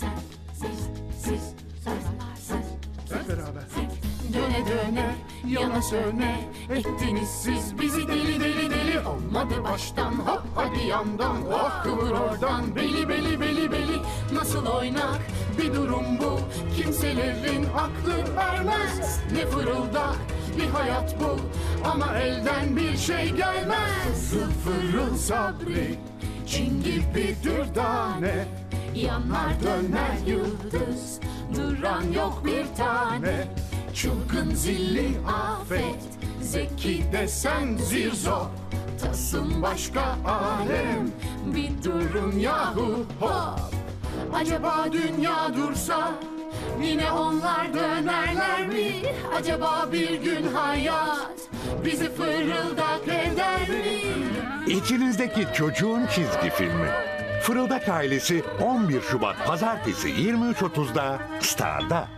sen, siz, siz, sarmalar sen. Hep beraber. Döne döne, yana söne. Ettiniz siz bizi deli deli deli. Olmadı baştan hop hadi yandan. Oh kıvır oradan. Beli beli beli beli. Nasıl oynak? Bir durum bu. Kimselerin aklı ermez. Ne fırıldak? Bir hayat bu. Ama elden bir şey gelmez. Fırıl sabri Çin gibi dürdane Yanar döner yıldız Duran yok bir tane Çılgın zilli afet Zeki desen zirzo Tasın başka alem Bir durun yahu hop Acaba dünya dursa Yine onlar dönerler mi? Acaba bir gün hayat Bizi mi? İçinizdeki çocuğun çizgi filmi. Fırıldak ailesi 11 Şubat Pazartesi 23.30'da Star'da.